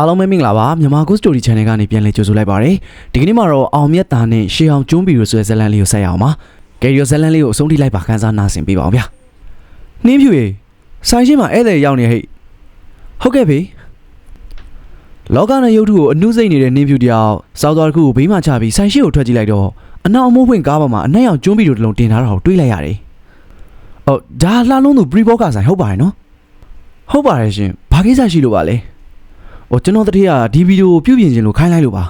အားလုံးပဲမင်္ဂလာပါမြန်မာ Good Story Channel ကနေပြန်လည်ကြိုဆိုလိုက်ပါရစေဒီကနေ့မှာတော့အောင်မြတ်သားနဲ့ရှေးအောင်ကျွန်းဘီရိုဆိုတဲ့ဇတ်လန်လေးကိုဆက်ရအောင်ပါကယ်ရီယိုဇတ်လန်လေးကိုအဆုံးထိလိုက်ပါခန်းစားနားဆင်ပေးပါအောင်ဗျာနှင်းဖြူရေဆိုင်ရှိမှာဧည့်သည်ရောက်နေဟဲ့ဟုတ်ကဲ့ဖေလောကနဲ့ရုပ်ထုကိုအနှုစိတ်နေတဲ့နှင်းဖြူတယောက်စောက်သွားတစ်ခုကိုဘေးမှာချပြီးဆိုင်ရှိကိုထွက်ကြည့်လိုက်တော့အနောက်အမိုးဖွင့်ကားပေါ်မှာအနက်ရောင်ကျွန်းဘီရိုတစ်လုံးတင်ထားတာကိုတွေးလိုက်ရတယ်အော်ဒါလှလုံးသူပရီဘောကဆိုင်ဟုတ်ပါတယ်နော်ဟုတ်ပါတယ်ရှင်ဘာကိစ္စရှိလို့ပါလဲ။ ဟိုကျွန်တော်တတိယဒီဗီဒီယိုကိုပြုပြင်ခြင်းလို့ခိုင်းလိုက်လို့ပါ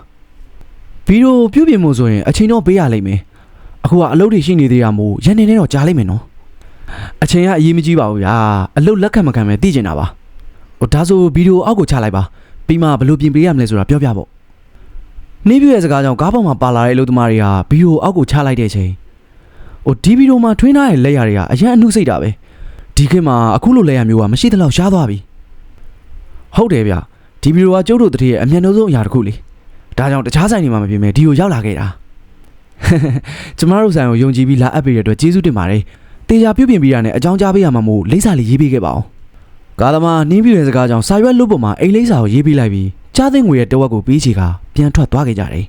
။ဗီဒီယိုပြုပြင်မှုဆိုရင်အချိန်တော့ပေးရလိမ့်မယ်။အခုကအလုပ်တွေရှိနေသေးရမို့ရန်နေနေတော့ကြားလိမ့်မယ်နော်။အချိန်ကအရေးမကြီးပါဘူးဗျာ။အလုပ်လက်ခံမခံပဲသိကျင်တာပါ။ဟိုဒါဆိုဗီဒီယိုအောက်ကိုချလိုက်ပါ။ပြီးမှဘယ်လိုပြင်ပေးရမလဲဆိုတာပြောပြပေါ့။နေပြည့်ရဲ့စကားကြောင့်ကားပေါ်မှာပါလာတဲ့အလုပ်သမားတွေကဗီဒီယိုအောက်ကိုချလိုက်တဲ့အချိန်ဟိုဒီဗီဒီယိုမှာထွင်းထားတဲ့လက်ရတွေကအရင်အနှုတ်စိတ်တာပဲ။ဒီခေတ်မှာအခုလိုလက်ရမျိုးကမရှိသလောက်ရှားသွားပြီ။ဟုတ်တယ်ဗျ။ ဒီဗီဒီယိုကကျုပ်တို့တတိရဲ့အမျက်နှာဆုံးအရာတစ်ခုလေဒါကြောင့်တခြားဆိုင်တွေမှာမပြင်မဲ့ဒီကိုရောက်လာခဲ့တာကျမတို့ဆိုင်ကိုယုံကြည်ပြီးလာအပ်ပေးတဲ့အတွက်ကျေးဇူးတင်ပါတယ်တေချာပြုတ်ပြင်ပြီးရတဲ့အကြောင်းကြားပေးရမှာမို့လိမ့်စာလေးရေးပေးခဲ့ပါအောင်ကာသမားနှင်းပြတဲ့စကားကြောင့်စာရွက်လို့ပေါ်မှာအိမ်လိမ့်စာကိုရေးပေးလိုက်ပြီးကြားသိငွေရဲ့တဝက်ကိုပြီးချေကပြန်ထွက်သွားခဲ့ကြတယ်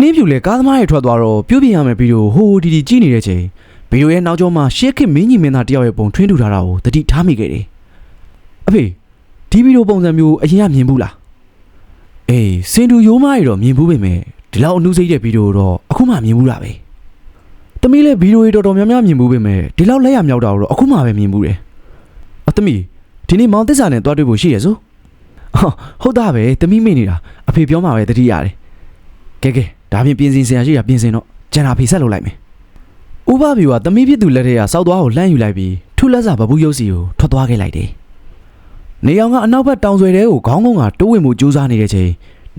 နှင်းပြူလေကာသမားရဲ့ထွက်သွားတော့ပြုတ်ပြင်ရမယ်ဗီဒီယိုဟိုဟိုဒီဒီကြည့်နေတဲ့ချိန်ဗီဒီယိုရဲ့နောက်ကျောမှာရှေ့ခစ်မင်းကြီးမင်းသားတယောက်ရဲ့ပုံထွင်းထူထားတာကိုတတိထားမိခဲ့တယ်အဖေ ဒီဗီဒီယိုပုံစံမျိုးအရင်ကမြင်ဘူးလားအေးစင်တူရိုးမရီတော့မြင်ဘူးပဲမဲ့ဒီလောက်အနှုတ်စိတ်တဲ့ဗီဒီယိုတော့အခုမှမြင်ဘူးတာပဲတမီးလည်းဗီဒီယိုတွေတော်တော်များများမြင်ဘူးပဲမဲ့ဒီလောက်လက်ရမြောက်တာတော့အခုမှပဲမြင်ဘူးတယ်အတမီးဒီနေ့မောင်သစ္စာနဲ့တွားတွေ့ဖို့ရှိရစို့ဟောဟုတ်တာပဲတမီးမိနေတာအဖေပြောမှာပဲတတိရတယ်ကဲကဲဒါပြင်ပြင်စင်စရာရှိတာပြင်စင်တော့ကျန်တာဖေဆက်လုပ်လိုက်မယ်ဥပဘီကတမီးဖြစ်သူလက်ထက်ကစောက်သွားကိုလှမ်းယူလိုက်ပြီးထုလက်စာဘဘူးရုပ်စီကိုထွက်သွားခဲ့လိုက်တယ် နေအောင်ကအနောက်ဘက်တောင်ဆွဲတဲကိုခေါင်းကုန်းကတိုးဝင်မှုကြိုးစားနေတဲ့ချိန်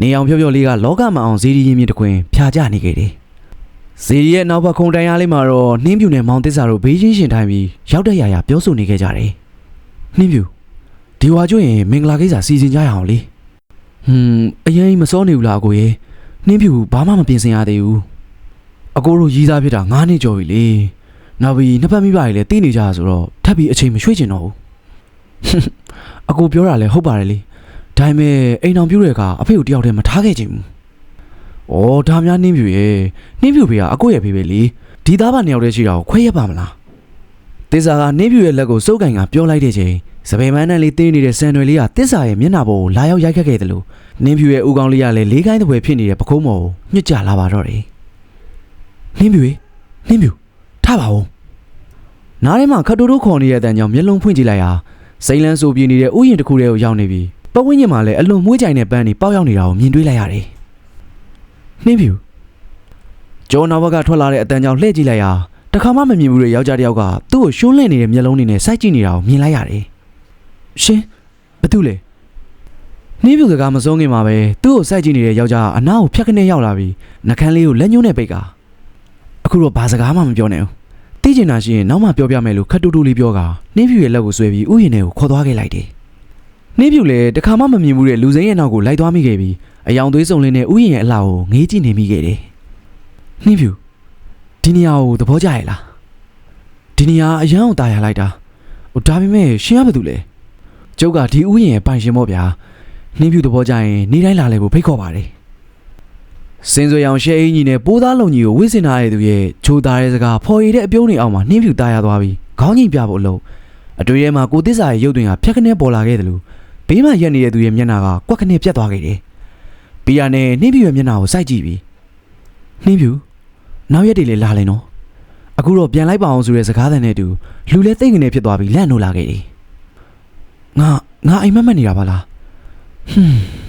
နေအောင်ဖြော့ဖြော့လေးကလောကမအောင်ဇီဒီရင်မြင့်တခွင်ဖြာကျနေခဲ့တယ်။ဇီဒီရဲ့နောက်ဘက်ခုံတိုင်ရလေးမှာတော့နှင်းပြူနဲ့မောင်သစ္စာတို့ဘေးချင်းရှင်ထိုင်ပြီးရောက်တဲ့ရာရာပြောဆိုနေခဲ့ကြတယ်။နှင်းပြူဒီဝါကျွရင်မင်္ဂလာကိစ္စစီစဉ်ကြရအောင်လေ။ဟွန်းအရင်မစောနေဘူးလားအကိုရေ။နှင်းပြူဘာမှမပြင်ဆင်ရသေးဘူး။အကိုတို့ရီးသားဖြစ်တာ9နှစ်ကျော်ပြီလေ။နောက်ပြီးနှစ်ဖက်မိဘတွေလည်းတည်နေကြတာဆိုတော့ထပ်ပြီးအချိန်မရွှေ့ချင်တော့ဘူး။ အကိုပြောတာလည်းဟုတ်ပါတယ်လေဒါပေမဲ့အိမ်အောင်ပြုတဲ့အခါအဖေကိုတယောက်တည်းမထားခဲ့ချင်ဘူး။ဩဒါများနှင်းပြူရဲ့နှင်းပြူဖေကအကိုရဲ့ဖေပဲလေဒီသားပါနှစ်ယောက်တည်းရှိတာကိုခွဲရပါမလား။တေစာကနှင်းပြူရဲ့လက်ကိုစုပ်ကင်ကပြောလိုက်တဲ့ချိန်စပယ်မန်းနဲ့လေးတင်းနေတဲ့ဆန်တွေလေးကတစ္ဆာရဲ့မျက်နှာပေါ်ကိုလာရောက်ရိုက်ခတ်ခဲ့တယ်လို့နှင်းပြူရဲ့ဦးကောင်းလေးကလည်းလေးကိုင်းတစ်ပွဲဖြစ်နေတဲ့ပကုံးမော်ကိုညှစ်ကြလာပါတော့တယ်။နှင်းပြူရေနှင်းပြူထပါဦး။နားထဲမှာခတ်တိုးတိုးခေါ်နေတဲ့အတန်ကြောင့်မျက်လုံးဖွင့်ကြည့်လိုက်ဟာ စိမ့်လန်းဆိုပြင်းနေတဲ့ဥယျာဉ်တစ်ခုတည်းကိုရောက်နေပြီးပတ်ဝန်းကျင်မှာလည်းအလွန်မွှေးကြိုင်တဲ့ပန်းတွေပေါက်ရောက်နေတာကိုမြင်တွေ့လိုက်ရတယ်။နှင်းဖြူကျော်နောက်ဘက်ကထွက်လာတဲ့အတန်ကြောင့်လှည့်ကြည့်လိုက်ရာတခါမှမမြင်ဘူးတဲ့ယောက်ျားတစ်ယောက်ကသူ့ကိုရှုံးလှည့်နေတဲ့မျက်လုံးတွေနဲ့စိုက်ကြည့်နေတာကိုမြင်လိုက်ရတယ်။ရှင်ဘာတူလဲနှင်းဖြူစကားမဆုံးခင်မှာပဲသူ့ကိုစိုက်ကြည့်နေတဲ့ယောက်ျားကအနားကိုဖြတ်ခနဲ့ရောက်လာပြီးနှကန်းလေးကိုလက်ညှိုးနဲ့ပိတ်ကအခုတော့ဘာစကားမှမပြောနဲ့ဘူး သိချင်တာရှိရင်နောက်မှပြောပြမယ်လို့ခတ်တူတူလေးပြောကနှင်းဖြူရဲ့လက်ကိုဆွဲပြီးဥယျာဉ်ထဲကိုခေါ်သွားခဲ့လိုက်တယ်။နှင်းဖြူလည်းတခါမှမမြင်ဘူးတဲ့လူစိမ်းရဲ့နောက်ကိုလိုက်သွားမိခဲ့ပြီးအယောင်သွေးစုံလင်းတဲ့ဥယျာဉ်ရဲ့အလှကိုငေးကြည့်နေမိခဲ့တယ်။နှင်းဖြူဒီနေရာကိုသဘောကျရဲ့လား။ဒီနေရာအရန်ကိုတာယာလိုက်တာ။ဟိုဒါပေမဲ့ရှင်ရဘာတူလဲ။ကျုပ်ကဒီဥယျာဉ်ရဲ့ပိုင်ရှင်ပေါ့ဗျာ။နှင်းဖြူသဘောကျရင်နေတိုင်းလာလေကိုဖိတ်ခေါ်ပါတယ် စင်စွေအောင်ရှဲအင်းကြီးနဲ့ပိုးသားလုံကြီးကိုဝစ်စင်ထားတဲ့သူရဲ့ချိုးသားတဲ့စကားဖော်ရည်တဲ့အပြုံးတွေအောက်မှာနှင်းဖြူသားရသွားပြီးခေါင်းကြီးပြဖို့လို့အတွေ့ထဲမှာကိုသစ္စာရဲ့ရုပ်တွင်ဟာဖြက်ခနဲပေါ်လာခဲ့တယ်လို့ဘေးမှာရက်နေတဲ့သူရဲ့မျက်နှာကကွက်ခနဲပြတ်သွားခဲ့တယ်။ပီယာနဲ့နှင်းဖြူရဲ့မျက်နှာကိုစိုက်ကြည့်ပြီးနှင်းဖြူနောက်ရက်တွေလေလာလိမ့်နော်။အခုတော့ပြန်လိုက်ပါအောင်ဆိုတဲ့စကားသံနဲ့တူလူလဲတိတ်ငနေဖြစ်သွားပြီးလန့်နိုးလာခဲ့တယ်။ငါငါအိမ်မက်မက်နေတာပါလား။ဟွန်း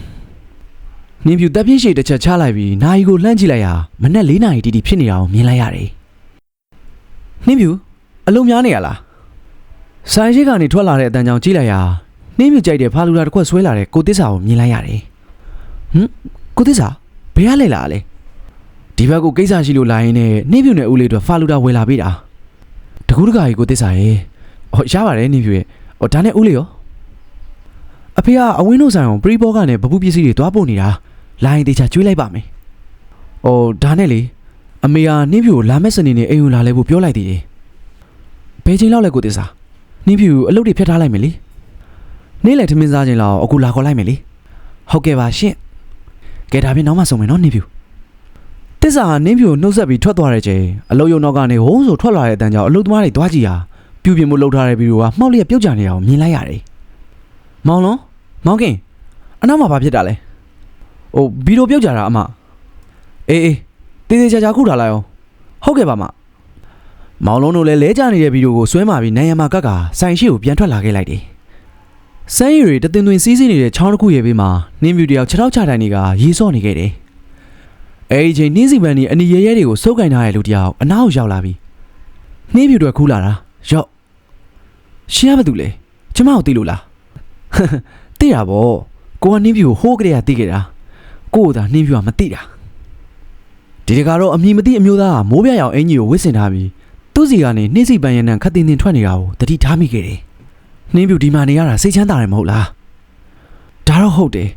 နင်းပြူတက်ပြင်းရှိတစ်ချက်ချလိုက်ပြီးနာယီကိုလှမ်းကြည့်လိုက်ရာမနက်၄နာရီတီတီဖြစ်နေတာကိုမြင်လိုက်ရတယ်။နင်းပြူအလုံးများနေရလား။ဆိုင်ရှိကနေထွက်လာတဲ့အတန်ကြောင်ကြည့်လိုက်ရာနင်းပြူကြိုက်တဲ့ဖာလူလာတစ်ခွက်ဆွဲလာတဲ့ကိုတစ္ဆာကိုမြင်လိုက်ရတယ်။ဟမ်ကိုတစ္ဆာဘယ်ရလဲလားလဲ။ဒီဘက်ကိုကိစ္စရှိလို့လာရင်နဲ့နင်းပြူနဲ့ဦးလေးတို့ဖာလူလာဝယ်လာပေးတာ။တကူးတကာကြီးကိုတစ္ဆာရဲ့။ဟောရပါတယ်နင်းပြူရဲ့။ဟောဒါနဲ့ဦးလေးရော အဖေကအဝင်းတို့ဆိုင်အောင်ပရီဘောကနေဗပူးပစ္စည်းတွေတွားပို့နေတာ။လိုင်းတေချာကျွေးလိုက်ပါမယ်။အော်ဒါနဲ့လေအမေကနှင်းဖြူကိုလာမဲ့စနေနေ့အိမ်ကိုလာလဲဖို့ပြောလိုက်သေးတယ်။ဘယ်ချိန်လောက်လဲကိုတေစာ။နှင်းဖြူအလုပ်တွေဖျက်ထားလိုက်မယ်လေ။နေ့လယ်ထမင်းစားချိန်လောက်အခုလာခေါ်လိုက်မယ်လေ။ဟုတ်ကဲ့ပါရှင့်ကဲဒါဖြင့်နောက်မှဆုံမယ်နော်နှင်းဖြူတစ္ဆာဟာနှင်းဖြူကိုနှုတ်ဆက်ပြီးထွက်သွားတဲ့ချိန်အလုတ်ယုံတော့ကနေဟိုးဆိုထွက်လာတဲ့အတန်းကြောင့်အလုတ်သမားတွေသွားကြည့်ဟာပြူပြင်းမှုလှုပ်ထားတဲ့ဗီဒီယိုကမှောက်လျက်ပြုတ်ကြနေတာကိုမြင်လိုက်ရတယ် မောင်လုံးမောင်ကင်အနောက်မှာဘာဖြစ်တာလဲဟိုဗီဒီယိုပြုတ်ကြတာအမအေးအေးတေးသေးချာချာခုထားလိုက်အောင်ဟုတ်ကဲ့ပါမမောင်လုံးတို့လည်းလဲကြနေတဲ့ဗီဒီယိုကိုဆွဲမှာပြီးနိုင်ရမှာကက်ကဆိုင်ရှိကိုပြန်ထွက်လာခဲ့လိုက်တယ်စမ်းရည်တွေတတင်သွင်းစီးစီးနေတဲ့ချောင်းတစ်ခုရဲ့ဘေးမှာနင်းမြူတယောက်ခြေထောက်ချတိုင်တွေကရေစော့နေခဲ့တယ်။အဲဒီချိန်နင်းစီပန်ဒီအနီရဲရဲတွေကိုစုပ်ကင်ထားတဲ့လူတယောက်အနောက်ရောက်လာပြီ။နင်းမြူတွေခူးလာတာရော့ရှင်းရမသူလေကျမကိုသိလို့လား။ သိတာဗောကိုကနင်းမြူကိုဟိုးကလေးကသိခဲ့တာကိုကသာနင်းမြူကမသိတာဒီတကတော့အမည်မသိအမျိုးသားကမိုးပြရောင်အင်ကြီးကိုဝစ်စင်ထားပြီးသူ့စီကနေနှင်းစီပန်ရနံခတ်တင်တင်ထွက်နေတာကိုတတိထားမိခဲ့တယ်။နှင်းပြူဒီမှာနေရတာစိတ်ချမ်းသာတယ်မဟုတ်လားဒါတော့ဟုတ်တယ်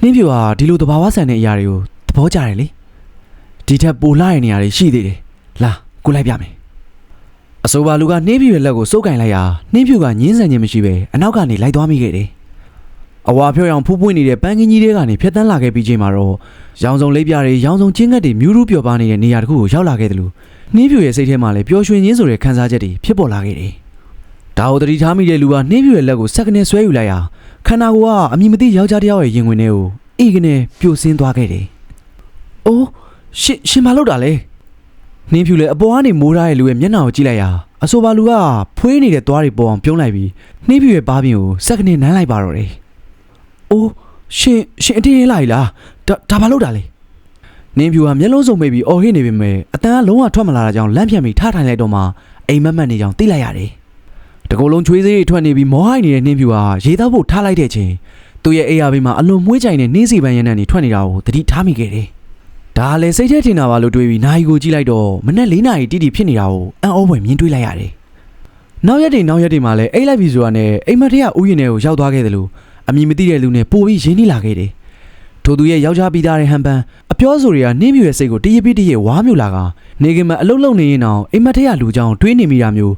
နှင်းပြူဟာဒီလိုသဘာဝဆန်တဲ့အရာတွေကိုသဘောကျတယ်လေဒီထက်ပိုလာတဲ့နေရာတွေရှိသေးတယ်လာကိုလိုက်ပြမယ်အဆိုပါလူကနှင်းပြူရဲ့လက်ကိုစုပ်ကင်လိုက်ရာနှင်းပြူကညင်းဆန်ခြင်းမရှိပဲအနောက်ကနေလိုက်သွားမိခဲ့တယ် အဝါဖြောရောင်ဖူးပွင့်နေတဲ့ပန်းကင်းကြီးတွေကနေဖြတ်တန်းလာခဲ့ပြီးချိန်မှာတော့ရောင်စုံလေးပြားတွေရောင်စုံချင်းငတ်တွေမြူးရူးပျော်ပါနေတဲ့နေရာတစ်ခုကိုရောက်လာခဲ့တယ်လို့နှင်းပြူရဲ့စိတ်ထဲမှာလည်းပျော်ရွှင်ခြင်းဆိုတဲ့ခံစားချက်တွေဖြစ်ပေါ်လာခဲ့တယ်ဒါကိုတတိထားမိတဲ့လူကနှင်းပြွေလက်ကိုစက္ကနဲ့ဆွဲယူလိုက်ရာခန္ဓာကိုယ်ကအမိမသိယောက်ျားတစ်ယောက်ရဲ့ရင်ဝင်ထဲကိုအေးကနေပြိုဆင်းသွားခဲ့တယ်။အိုးရှင်ရှင်မလုပ်တာလေ။နှင်းဖြူလည်းအပေါ်ကနေမိုးထားတဲ့လူရဲ့မျက်နှာကိုကြည့်လိုက်ရာအဆိုပါလူကဖွေးနေတဲ့သွားတွေပေါ်အောင်ပြုံးလိုက်ပြီးနှင်းဖြူရဲ့ဘားပြင်ကိုစက္ကနဲ့နမ်းလိုက်ပါတော့တယ်။ အိုးရှင်ရှင်အတင်းရေးလိုက်လားဒါဒါဘာလုပ်တာလဲ။နှင်းဖြူကမျက်လုံးစုံမိတ်ပြီးအော်ဟစ်နေပေမဲ့အတန်ကလုံးဝထွက်မလာတာကြောင့်လန့်ဖြန့်ပြီးထားထိုင်လိုက်တော့မှအိမ်မက်မက်နေကြောင်သိလိုက်ရတယ်။တကူလုံးချွေးစေးတွေထွက်နေပြီးမောဟိုက်နေတဲ့နှင်းဖြူဟာရေတောက်ဖို့ထားလိုက်တဲ့ချိန်သူ့ရဲ့အိယာဘေးမှာအလွန်မွှေးကြိုင်တဲ့နှင်းစီပန်းရံနဲ့ထွက်နေတာကိုသတိထားမိခဲ့တယ်။ဒါကလည်းစိတ်ထဲထင်တာပါလို့တွေးပြီးနာယီကိုကြည့်လိုက်တော့မနဲ့၄နာရီတိတိဖြစ်နေတာကိုအံ့ဩဖွယ်မြင်တွေ့လိုက်ရတယ်။နောက်ရက်တွေနောက်ရက်တွေမှာလည်းအိတ်လိုက်ပြီဆိုတာနဲ့အိမ်မက်ထက်ကဥယျာဉ်ထဲကိုရောက်သွားခဲ့တယ်လို့ အမည်မသိတဲ့လူနဲ့ပို့ပြီးရင်းနှီးလာခဲ့တယ်။ထို့သူရဲ့ယောက်ျားပြီးသားတဲ့ဟန်ပန်အပြောဆိုတွေကနှင်းဖြူရဲ့စိတ်ကိုတရပိတရဝါမြူလာကနေကင်မအလုတ်လုံနေရင်တောင်အိမ်မက်ထက်ကလူကြောင်တွေးနေမိတာမျိုး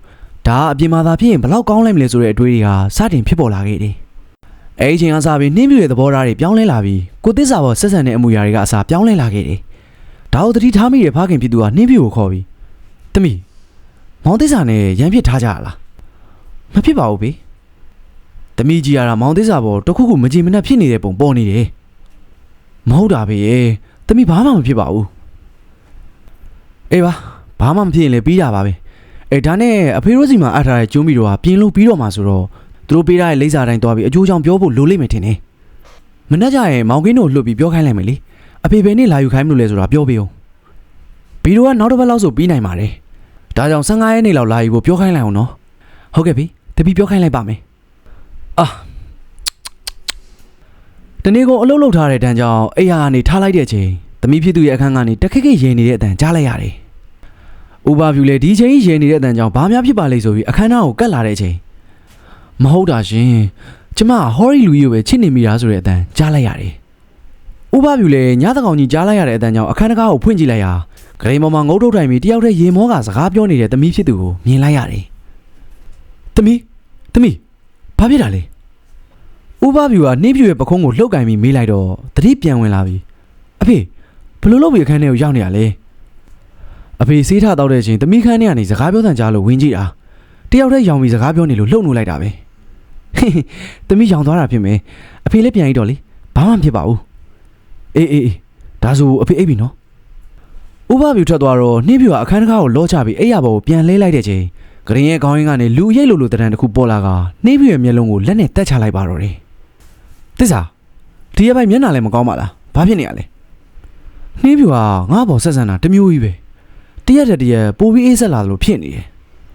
ဒါအပြင်မှာသာဖြစ်ရင်ဘယ်လောက်ကောင်းလိုက်မလဲဆိုတဲ့အတွေးတွေကစတင်ဖြစ်ပေါ်လာခဲ့တယ်။အဲဒီချိန်ကစပြီးနှင်းပြူရဲ့သဘောထားတွေပြောင်းလဲလာပြီးကိုသစ္စာပေါ်ဆက်ဆံတဲ့အမူအရာတွေကအစားပြောင်းလဲလာခဲ့တယ်။ဒါကိုသတိထားမိတဲ့ဖခင်ဖြစ်သူကနှင်းပြူကိုခေါ်ပြီးတမီမောင်သစ္စာနဲ့ရန်ဖြစ်ထားကြရလား။မဖြစ်ပါဘူးဘေ။ တမီကြီးရတာမောင်သစ္စာပေါ်တစ်ခုခုမကြည်မနှက်ဖြစ်နေတဲ့ပုံပေါ်နေတယ်။မဟုတ်တာဘေရဲ့။တမီဘာမှမဖြစ်ပါဘူး။အေးပါဘာမှမဖြစ်ရင်လည်းပြီးတာပါပဲ။အဲဒါနဲ့အဖေတို့စီမှာအပ်ထားတဲ့ကျုံးမီတို့ကပြင်းလို့ပြီးတော့မှဆိုတော့သူတို့ပေးထားတဲ့လိမ့်စာတိုင်းသွားပြီးအကျိုးကြောင့်ပြောဖို့လိုလိမ့်မယ်ထင်တယ်။မနှက်ကြရင်မောင်ကင်းတို့လှုပ်ပြီးပြောခိုင်းလိုက်မယ်လေ။အဖေဘယ်နဲ့လာယူခိုင်းမလို့လဲဆိုတာပြောပေးအောင်။ဗီဒီယိုကနောက်တစ်ပတ်လောက်ဆိုပြီးနိုင်ပါတယ်။ဒါကြောင့်15ရက်နေ့လောက်လာယူဖို့ပြောခိုင်းလိုက်အောင်နော်။ဟုတ်ကဲ့ပြီ။တပီပြောခိုင်းလိုက်ပါမယ်။ အာတနေ့ကုန်အလုပ်လုပ်ထားတဲ့တန်းကြောင့်အိယာကနေထားလိုက်တဲ့အချိန်သမီးဖြစ်သူရဲ့အခန်းကနေတခက်ခက်ရင်နေတဲ့အတန်ကြားလိုက်ရတယ်။ဥပဗျူလည်းဒီချိန်ကြီးရင်နေတဲ့အတန်ကြောင့်ဘာများဖြစ်ပါလိမ့်ဆိုပြီးအခမ်းအနားကိုကတ်လာတဲ့အချိန်မဟုတ်တာရှင်ကျမဟော်ရီလူကြီးကိုပဲချစ်နေမိတာဆိုတဲ့အတန်ကြားလိုက်ရတယ်ဥပဗျူလည်းညသကောင်ကြီးကြားလိုက်ရတဲ့အတန်ကြောင့်အခမ်းအနားကိုဖွင့်ကြည့်လိုက်ရာဂရိန်ပေါ်မှာငုတ်ထုတ်ထိုင်ပြီးတယောက်တည်းရေမောကစကားပြောနေတဲ့သမီးဖြစ်သူကိုမြင်လိုက်ရတယ်သမီးသမီး ဘာဖြစ်တာလဲဥပဗျူကနှင်းပြူရဲ့ပခုံးကိုလှုပ်ကင်ပြီးမေးလိုက်တော့တတိပြန်ဝင်လာပြီအဖေဘယ်လိုလုပ်ပြီးအခန်းထဲကိုရောက်နေရလဲအဖေဆေးထတော့တဲ့အချိန်သမီးခန်းထဲကနေစကားပြောတန်ကြားလို့ဝင်ကြည့်တာတယောက်တည်းရောင်ပြီးစကားပြောနေလို့လှုပ်နှုတ်လိုက်တာပဲဟင်းသမီးရောင်သွားတာဖြစ်မယ်အဖေလည်းပြန်ရတော့လေဘာမှမဖြစ်ပါဘူးအေးအေးအေးဒါဆိုအဖေအိပ်ပြီနော်ဥပဗျူထွက်သွားတော့နှင်းပြူကအခန်းတစ်ခါကိုလောချပြီးအိပ်ရဘောကိုပြန်လဲလိုက်တဲ့ချိန် ဂရင်ရဲ့ခေါင်းရင်းကနေလူရိတ်လိုလိုတရံတစ်ခုပေါ်လာကနှင်းပြူရဲ့မျက်လုံးကိုလက်နဲ့တက်ချလိုက်ပါတော့တယ်သစ္စာဒီရဲ့ဘိုင်မျက်နှာလည်းမကောင်းပါလားဘာဖြစ်နေရလဲနှင်းပြူကငါ့ဘောဆက်ဆံတာတစ်မျိုးကြီးပဲတရက်တစ်တရက်ပိုပြီးအေးဆက်လာလို့ဖြစ်နေတယ်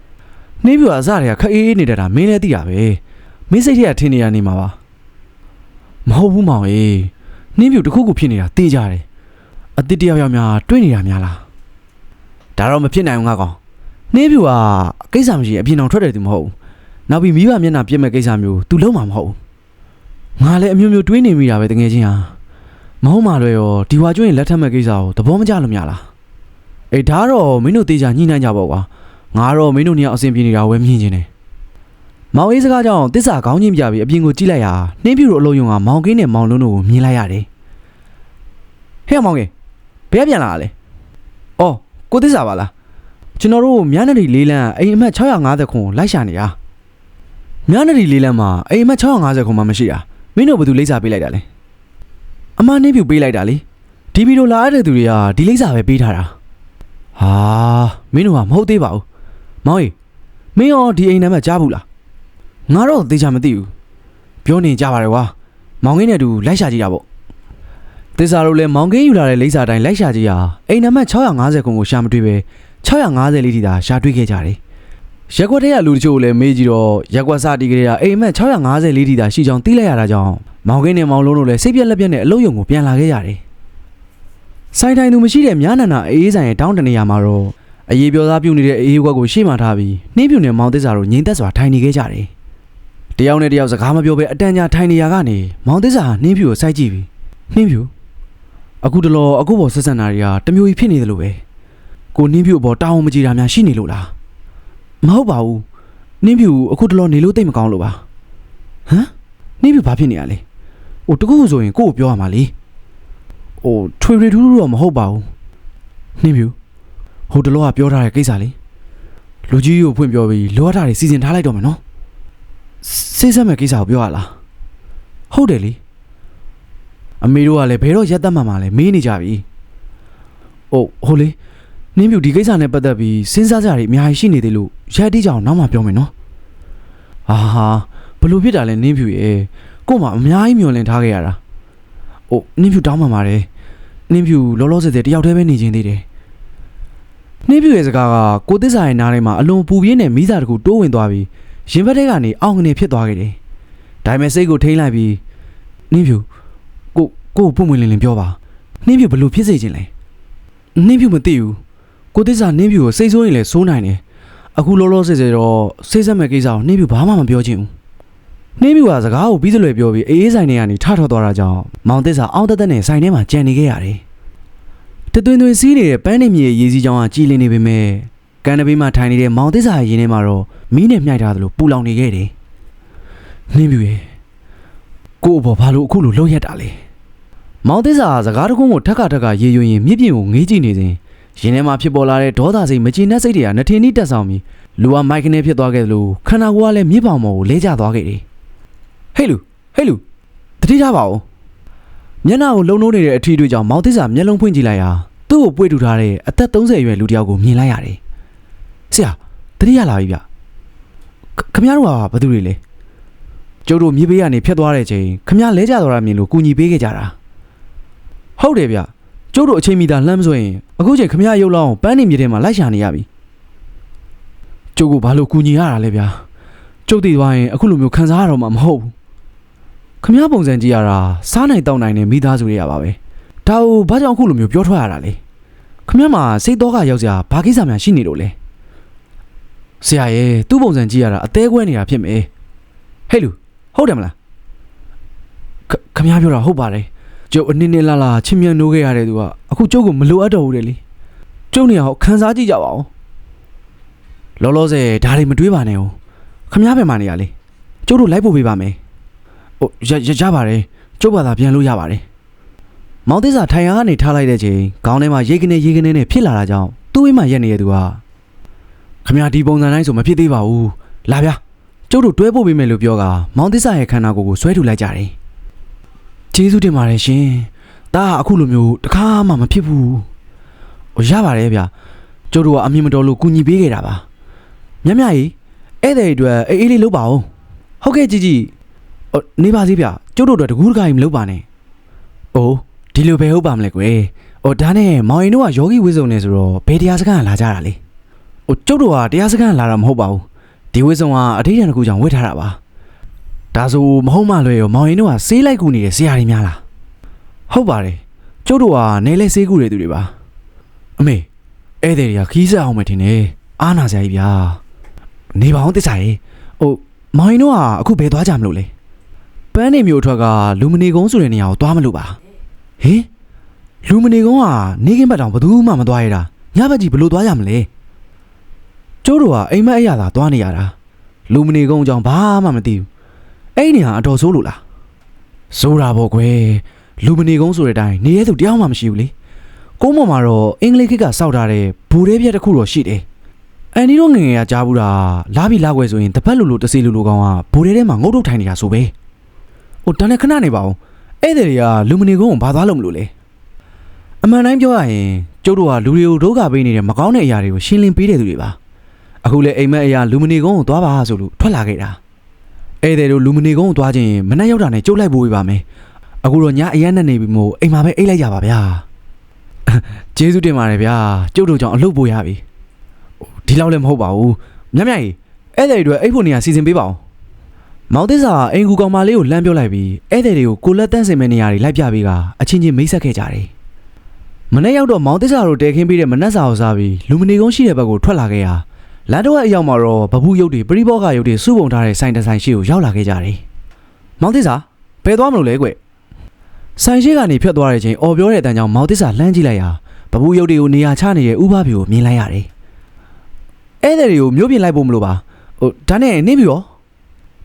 ။နှင်းပြူအစတွေကခက်အေးအေးနေတတ်တာမင်းလည်းသိတာပဲ။မင်းစိတ်ထဲကထင်နေရနေမှာပါ။မဟုတ်ဘူးမောင်အေး။နှင်းပြူတစ်ခုခုဖြစ်နေတာသိကြတယ်။အစ်စ်တယောက်ယောက်များတွေးနေတာများလား။ဒါတော့မဖြစ်နိုင်ဘူးငါကောင်။ နှင်းပြူကကိစ္စမရှိရင်အပြင်အောင်ထွက်တယ်သူမဟုတ်ဘူး။နောက်ပြီးမိဘမျက်နှာပြစ်မဲ့ကိစ္စမျိုး तू လုံးမှာမဟုတ်ဘူး။ငါလည်းအမျိုးမျိုးတွေးနေမိတာပဲတကယ်ချင်းဟာ။မဟုတ်မှလည်းရောဒီဝါကျွင်းရင်လက်ထပ်မဲ့ကိစ္စကိုသဘောမကျလို့မရလား။အေးဒါတော့မင်းတို့တေးချာညှိနှိုင်းကြပေါ့ကွာငါတော့မင်းတို့နှစ်ယောက်အဆင်ပြေနေတာဝယ်မြင်ချင်းတယ်မောင်အေးစကားကြောင့်တစ္ဆာခေါင်းချင်းပြပြီးအပြင်ကိုကြည့်လိုက်ရာနှင်းပြူတို့အလုံးယုံကမောင်ကင်းနဲ့မောင်လုံးတို့ကိုမြင်လိုက်ရတယ်ဟဲ့မောင်ကင်းဘယ်ကပြန်လာတာလဲအော်ကိုတစ္ဆာပါလား ကျွန်တော်တို့မြန်းနရီလေးလန်းအိမ်အမှတ်650ခွန်လိုက်ရှာနေတာမြန်းနရီလေးလန်းမှာအိမ်အမှတ်650ခွန်မှမရှိတာမင်းတို့ဘယ်သူလိမ့်စာပေးလိုက်တာလဲအမနှင်းပြူပေးလိုက်တာလေဒီဗီဒီယိုလာရတဲ့သူတွေကဒီလိမ့်စာပဲပေးထားတာဟာမင်းတို့ကမဟုတ်သေးပါဘူးမောင်ကြီးမင်းရောဒီအိမ်နံပါတ်ကြားဘူးလားငါတော့သေချာမသိဘူးပြောနေကြပါလေကွာမောင်ကင်းနဲ့အတူလိုက်ရှာကြည့်တာပေါ့သစ္စာတို့လည်းမောင်ကင်းယူလာတဲ့လိမ့်စာတိုင်းလိုက်ရှာကြည့်ရာအိမ်နံပါတ်650ခုကိုရှာမတွေ့ပဲ 650လေးထိသာရှာတွေ့ခဲ့ကြတယ်ရက်ကွက်ထဲကလူတချို့လည်းမေးကြည့်တော့ရက်ကွက်စတီးကလေးကအိမ်မက်650လေးထိသာရှိကြောင်းသိလိုက်ရတာကြောင့်မောင်ကင်းနဲ့မောင်လုံးတို့လည်းစိတ်ပြက်လက်ပြက်နဲ့အလုံးယုံကိုပြန်လာခဲ့ရတယ်ဆိုင်တိုင်းသူမရှိတဲ့မြားနန္ဒအေးအေးဆိုင်ရဲ့တောင်းတနေရာမှာတော့အရေးပြောသားပြုတ်နေတဲ့အေးအေးကွက်ကိုရှေ့မှာထားပြီးနှင်းပြူနဲ့မောင်သစ္စာတို့ငြိမ်သက်စွာထိုင်နေခဲ့ကြတယ်တယောက်နဲ့တယောက်စကားမပြောဘဲအတန်ကြာထိုင်နေရကနေမောင်သစ္စာဟာနှင်းဖြူကိုစိုက်ကြည့်ပြီးနှင်းဖြူအခုတလောအခုပေါ်ဆက်ဆံတာတွေကတမျိုးကြီးဖြစ်နေတယ်လို့ပဲ ကိုနှင်းဖြူအပေါ်တောင်းအောင်မကြည့်တာများရှိနေလို့လားမဟုတ်ပါဘူးနှင်းဖြူအခုတလောနေလို့တိတ်မကောင်းလို့ပါဟမ်နှင်းဖြူဘာဖြစ်နေရလဲဟိုတကူဆိုရင်ကို့ကိုပြောရမှာလေဟိုထွေထွေထူးထူးတော့မဟုတ်ပါဘူးနှင်းဖြူဟိုတလောကပြောထားတဲ့ကိစ္စလေလူကြီးကိုဖွင့်ပြောပြီးလောထားတွေစီစဉ်ထားလိုက်တော့မယ်နော်စိတ်ဆက်မဲ့ကိစ္စကိုပြောရလားဟုတ်တယ်လေအမေတို့ကလည်းဘယ်တော့ရက်သက်မှမှလဲမေးနေကြပြီဟုတ်ဟုတ်လေ နင်းပြူဒီကိစ္စနဲ့ပတ်သက်ပြီးစဉ်းစားကြရည်အများကြီးရှိနေသေးလို့ရက်တိကြောင်နောက်မှပြောမယ်နော်အာဟာဘလို့ဖြစ်တာလဲနင်းပြူရဲ့ကို့မှာအများကြီးမျောလင့်ထားခဲ့ရတာဟုတ်နင်းပြူတောင်းမှပါတယ်နင်းပြူလောလောဆယ်ဆယ်တယောက်တည်းပဲနေချင်းသေးတယ်နင်းပြူရဲ့စကားကကိုသစ္စာရဲ့နားထဲမှာအလွန်ပူပြင်းတဲ့မိစားတစ်ခုတိုးဝင်သွားပြီးရင်ဘတ်ထဲကနေအောင်းကနေဖြစ်သွားခဲ့တယ်။ဒါပေမဲ့စိတ်ကိုထိမ့်လိုက်ပြီးနှင်းဖြူကိုကိုကိုပုံမွေလင်းလင်းပြောပါနှင်းဖြူဘလို့ဖြစ်စေခြင်းလဲနှင်းဖြူမသိဘူး ကိုသစ္စာနှင်းဖြူကိုစိတ်ဆိုးရင်လည်းစိုးနိုင်တယ်အခုလောလောဆယ်ဆယ်တော့စိတ်ဆက်မဲ့ကိစ္စကိုနှင်းဖြူဘာမှမပြောချင်ဘူးနှင်းဖြူကစကားကိုပြီးစလွယ်ပြောပြီးအေးအေးဆိုင်ထဲကနေထထွက်သွားတာကြောင့်မောင်သစ္စာအောင်းတက်တက်နဲ့ဆိုင်ထဲမှာကြံနေခဲ့ရတယ်တသွင်သွင်စီးနေတဲ့ပန်းနေမြေရေစီးကြောင်းကကြည်လင်နေပေမဲ့ကန်နဘေးမှာထိုင်နေတဲ့မောင်သစ္စာရဲ့ရင်ထဲမှာတော့မီးနဲ့မြှိုက်ထားသလိုပူလောင်နေခဲ့တယ်။နှင်းပြူရဲ့ကို့အဘောဘာလို့အခုလိုလှုပ်ရက်တာလဲ။မောင်သစ္စာကစကားတကုန်းကိုထက်ကထက်ကရေရွရင်မြစ်ပြင်ကိုငေးကြည့်နေစဉ် ရင်ထဲမှာဖြစ်ပေါ်လာတဲ့ဒေါသစိတ်မကျေနပ်စိတ်တွေကနှထင်းနီးတက်ဆောင်ပြီးလူကမိုက်ကနေဖြစ်သွားခဲ့သလိုခန္ဓာကိုယ်ကလည်းမြစ်ပေါင်ပေါ်ကိုလဲကျသွားခဲ့တယ်။ဟေးလူဟေးလူတတိထားပါဦး။မျက်နှာကိုလုံလုံးနေတဲ့အထီးတွေကြောင့်မောင်သစ္စာမျက်လုံးဖွင့်ကြည့်လိုက်ရာသူ့ကိုပွေ့ထူထားတဲ့အသက်30အရွယ်လူတစ်ယောက်ကိုမြင်လိုက်ရတယ်။ဆရာတတိရလာပြီဗျ။ခမရတို့ကဘာသူတွေလဲကျုပ်တို့မြေပေးကနေဖြတ်သွားတဲ့အချိန်ခမရလဲကြသွားတာမြင်လို့ကူညီပေးခဲ့ကြတာဟုတ်တယ်ဗျ ကျုပ်တို့အချိန်မီတာလှမ်းမစွရင်အခုချိန်ခမရရုပ်လောင်းပန်းနေမြေထဲမှာလိုက်ရှာနေရပြီကျုပ်ကဘာလို့ကူညီရတာလဲဗျာကျုပ်တည်သွားရင်အခုလိုမျိုးခံစားရတော့မှာမဟုတ်ဘူးခမရပုံစံကြည့်ရတာစားနိုင်တောက်နိုင်တဲ့မိသားစုတွေရပါပဲဒါကိုဘာကြောင့်အခုလိုမျိုးပြောထွက်ရတာလဲခမရမှာစိတ်တော့ကရောက်စရာဘာကိစ္စများရှိနေလို့လဲဆရာရဲ့သူ့ပုံစံကြည့်ရတာအသေးကွဲနေတာဖြစ်မယ်ဟဲ့လူဟုတ်တယ်မလားခခမ ्या ပြောတာဟုတ်ပါတယ် ကျုပ်အနည်းနည်းလာလာချင်းမြန်နိုးခဲ့ရတဲ့သူကအခုကျုပ်ကိုမလိုအပ်တော့ဘူးတဲ့လေကျုပ်နေအောင်ခန်းစားကြည့်ကြပါဦးလောလောဆယ်ဒါတွေမတွေးပါနဲ့ဦးခမ ्या ပဲမှနေရလေကျုပ်တို့လိုက်ဖို့ပေးပါမယ်ဟိုရရရပါတယ်ကျုပ်ဘာသာပြန်လို့ရပါတယ်မောင်သစ္စာထိုင်ရကနေထားလိုက်တဲ့ချိန်ခေါင်းထဲမှာရေကနေရေကနေနဲ့ဖြစ်လာတာကြောင့်သူ့ဝိမှရက်နေတဲ့သူကခမရဒီပုံစံတိုင်းဆိုမဖြစ်သေးပါဘူးလာဗျာကျုပ်တို့တွဲပို့ပေးမယ်လို့ပြောကမောင်သစ္စာရဲ့ခန္ဓာကိုယ်ကိုဆွဲထုတ်လိုက်ကြတယ် ကျေးဇူးတင်ပါတယ်ရှင်ဒါကအခုလိုမျိုးတခါမှမဖြစ်ဘူးဟိုရပါတယ်ဗျာကျုပ်တို့ကအမြင်မတော်လို့ကူညီပေးခဲ့တာပါမြတ်မြတ်ကြီးဧည့်သည်တွေအတွက်အေးအေးလေးလုပ်ပါဦးဟုတ်ကဲ့ကြီးကြီးဟိုနေပါစေဗျာကျုပ်တို့အတွက်တကူးတကာကြီးမလုပ်ပါနဲ့အိုးဒီလိုပဲဟုတ်ပါမလဲကွယ်ဟိုဒါနဲ့မောင်ရင်တို့ကယောဂီဝိဇုံနေဆိုတော့ဘယ်တရားစကားလာကြတာလဲဟိုကျုပ်တို့ကတရားစခန်းလာတာမဟုတ်ပါဘူးဒီဝိဇုံကအထိတ်တန်တစ်ခုကြောင့်ဝတ်ထားတာပါ ဒါဆိုမဟုတ်မှလွယ်ရောမောင်ရင်တို့ကဆေးလိုက်ကူနေတဲ့ဆရာကြီးများလားဟုတ်ပါတယ်ကျုပ်တို့ကနေလဲဆေးကူတဲ့သူတွေပါအမေဧည့်သည်တွေကခီးဆက်အောင်မယ်ထင်တယ်အားနာစရာကြီးဗျာနေပါအောင်တစ္ဆာရေဟိုမောင်ရင်တို့ကအခုဘယ်သွားကြမလို့လဲပန်းနေမျိုးအထွက်ကလူမနေကုန်းဆိုတဲ့နေရာကိုသွားမလို့ပါဟင်လူမနေကုန်းကနေကင်းဘက်တောင်ဘယ်သူမှမသွားရတာညဘက်ကြီးဘယ်လို့သွားကြမလဲကျိုးတို့ကအိမ်မက်အရသာသွားနေရတာလူမနေကုန်းအကြောင်းဘာမှမသိဘူး အဲ့ဒီနေဟာအတော်ဆိုးလို့လားဆိုးတာပေါ့ကွယ်လူမနေကုန်းဆိုတဲ့အတိုင်းနေရသူတယောက်မှမရှိဘူးလေကုန်းပေါ်မှာတော့အင်္ဂလိပ်ခေတ်ကစောက်ထားတဲ့ဘူရဲပြက်တစ်ခုတော့ရှိတယ်အန်ဒီတို့ငယ်ငယ်ကကြားဘူးတာလာပြီလာကွယ်ဆိုရင်တပတ်လူလူတစီလူလူကောင်ကဘူရဲထဲမှာငုတ်တုတ်ထိုင်နေတာဆိုပဲဟိုတန်းနဲ့ခဏနေပါဦးအဲ့ဒီတွေကလူမနေကုန်းကိုဘာသွားလို့မလို့လဲအမှန်တိုင်းပြောရရင်ကျုပ်တို့ကလူတွေကိုဒုက္ခပေးနေတဲ့မကောင်းတဲ့အရာတွေကိုရှင်းလင်းပေးတဲ့သူတွေပါအခုလေအိမ်မက်အရာလူမနေကုန်းကိုသွားပါဆိုလို့ထွက်လာခဲ့တာ ဧည့်သည်တို့လူမနေကုန်းကိုသွားခြင်းမနှက်ရောက်တာနဲ့ကြုတ်လိုက်ပို့ပေးပါမယ်အခုတော့ညအရန်နဲ့နေပြီမို့အိမ်မှာပဲအိတ်လိုက်ကြပါဗျာကျေးဇူးတင်ပါတယ်ဗျာကျုပ်တို့ကြောင့်အလုပ်ပို့ရပြီဒီလောက်လည်းမဟုတ်ပါဘူးမြတ်မြတ်ကြီးဧည့်သည်တွေအိတ်ဖို့နေရာစီစဉ်ပေးပါဦးမောင်သစ္စာအိမ်ကူကောင်မလေးကိုလှမ်းပြောလိုက်ပြီးဧည့်သည်တွေကိုကိုလက်တန်းစင်မဲ့နေရာတွေလိုက်ပြပေးကအချင်းချင်းမိတ်ဆက်ခဲ့ကြတယ်မနေ့ရောက်တော့မောင်သစ္စာတို့တဲခင်းပေးတဲ့မနက်စာကိုစားပြီးလူမနေကုန်းရှိတဲ့ဘက်ကိုထွက်လာခဲ့ရာ လန်တော့အရောက်မှာတော့ဗဘူးရုပ်တွေပရိဘောဂရုပ်တွေစုပုံထားတဲ့ဆိုင်တစ်ဆိုင်ရှိကိုရောက်လာခဲ့ကြတယ်။မောင်သစ္စာဘယ်သွားမလို့လဲကွ။ဆိုင်ရှိကနေဖြတ်သွားတဲ့အချိန်အော်ပြောတဲ့အတန်းကြောင့်မောင်သစ္စာလှမ်းကြည့်လိုက်ရာဗဘူးရုပ်တွေကိုနေရာချနေတဲ့ဥပပြူကိုမြင်လိုက်ရတယ်။အဲ့တဲ့တွေကိုမျိုးပြင်လိုက်ဖို့မလို့ပါ။ဟိုဒါနဲ့နှင်းပြူရော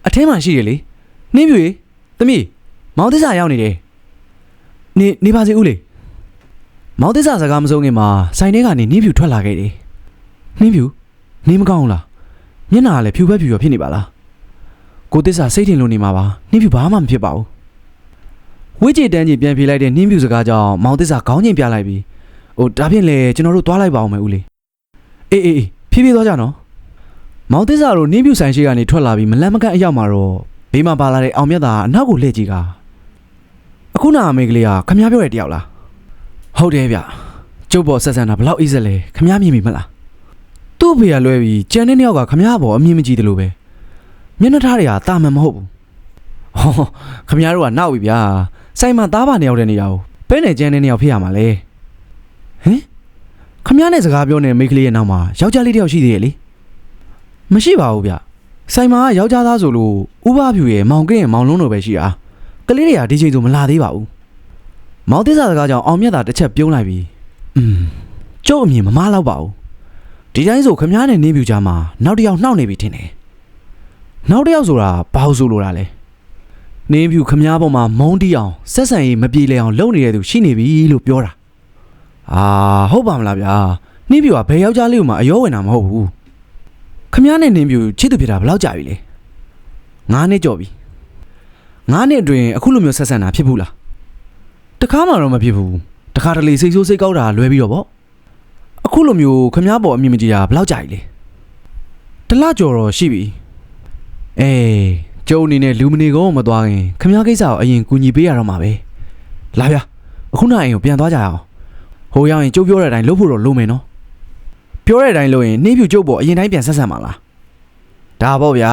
အထဲမှာရှိတယ်လေ။နှင်းပြူရေသမီးမောင်သစ္စာရောက်နေတယ်။နေနေပါစေဦးလေ။မောင်သစ္စာစကားမဆုံးခင်မှာဆိုင်ထဲကနေနှင်းပြူထွက်လာခဲ့တယ်။နှင်းပြူ နေမကောင်းဘူးလားမျက်နှာကလည်းဖြူဘက်ဖြူရဖြစ်နေပါလားကိုတစ္ဆာစိတ်ထင်လို့နေမှာပါနှင်းဖြူဘာမှမဖြစ်ပါဘူးဝိจิတန်းကြီးပြန်ပြေးလိုက်တဲ့နှင်းဖြူစကားကြောင့်မောင်တစ္ဆာခေါင်းကျင်ပြလိုက်ပြီးဟိုဒါဖြင့်လေကျွန်တော်တို့သွားလိုက်ပါအောင်မယ်ဦးလေးအေးအေးအေးဖြည်းဖြည်းသွားကြနော်မောင်တစ္ဆာတို့နှင်းဖြူဆိုင်ရှိကနေထွက်လာပြီးမလန့်မကန့်အရောက်မှာတော့ဘေးမှာပါလာတဲ့အောင်မြတ်သားအနောက်ကိုလှည့်ကြည့်ကအခုနာအမေကလေးကခမ ्या ပြောတဲ့တယောက်လားဟုတ်တယ်ဗျကျုပ်ပေါ်ဆက်ဆံတာဘလောက်အေးစက်လဲခမ ्या မြင်ပြီမလား သူ့အဖေကလွဲပြီးကြံတဲ့နှစ်ယောက်ကခမရဘောအမြင်မကြည့်တယ်လို့ပဲမျက်နှာထားတွေကတာမန်မဟုတ်ဘူးဟောခမရတို့ကနောက်ပြီဗျာဆိုင်မှာသားပါနှစ်ယောက်တဲ့နေရာကိုပဲနဲ့ကြံတဲ့နှစ်ယောက်ဖြစ်ရမှာလေဟင်ခမရနဲ့စကားပြောနေတဲ့မိန်းကလေးရဲ့နောက်မှာယောက်ျားလေးတစ်ယောက်ရှိသေးရဲ့လေမရှိပါဘူးဗျဆိုင်မှာကယောက်ျားသားဆိုလို့ဥပဖြူရဲ့မောင်ကင်းရဲ့မောင်လုံးတို့ပဲရှိတာကလေးတွေကဒီချိန်ဆိုမလာသေးပါဘူးမောင်သစ္စာစကားကြောင့်အောင်မြတ်တာတစ်ချက်ပြုံးလိုက်ပြီးอืมကျုပ်အမြင်မမားတော့ပါဘူး ဒီတိုင်းဆိုခမားနဲ့နင်းပြူကြမှာနောက်တစ်ယောက်နှောက်နေပြီထင်တယ်။နောက်တစ်ယောက်ဆိုတာဘာလို့ဆိုလိုတာလဲ။နင်းပြူခမားပေါ်မှာမုန်းတီးအောင်ဆက်ဆံရေးမပြေလည်အောင်လုပ်နေတဲ့သူရှိနေပြီလို့ပြောတာ။အာဟုတ်ပါမလားဗျာ။နင်းပြူကဘယ်ယောက်ျားလေးကိုမှအယောဝင်တာမဟုတ်ဘူး။ခမားနဲ့နင်းပြူချစ်သူဖြစ်တာဘယ်လောက်ကြာပြီလဲ။ငါးနှစ်ကြော်ပြီ။ငါးနှစ်အတွင်းအခုလိုမျိုးဆက်ဆံတာဖြစ်ဘူးလား။တခါမှတော့မဖြစ်ဘူး။တခါတလေစိတ်ဆိုးစိတ်ကောက်တာလွဲပြီးတော့ဗော အခုလိုမျိုးခမားပေါ်အမြင်မကြည့်တာဘယ်လောက်ကြာပြီလဲတလကျော်တော့ရှိပြီအေးကျုံအနေနဲ့လူမနေကုန်းကိုမသွားခင်ခမားကိစ္စကိုအရင်ကူညီပေးရတော့မှာပဲလာဗျာအခုနောက်အိမ်ကိုပြန်သွားကြရအောင်ဟိုရောက်ရင်ကျုပ်ပြောတဲ့အတိုင်းလုပ်ဖို့တော့လိုမယ်နော်ပြောတဲ့အတိုင်းလုပ်ရင်နှင်းပြူကျုပ်ပေါ်အရင်တိုင်းပြန်ဆက်ဆံပါလားဒါပေါ့ဗျာ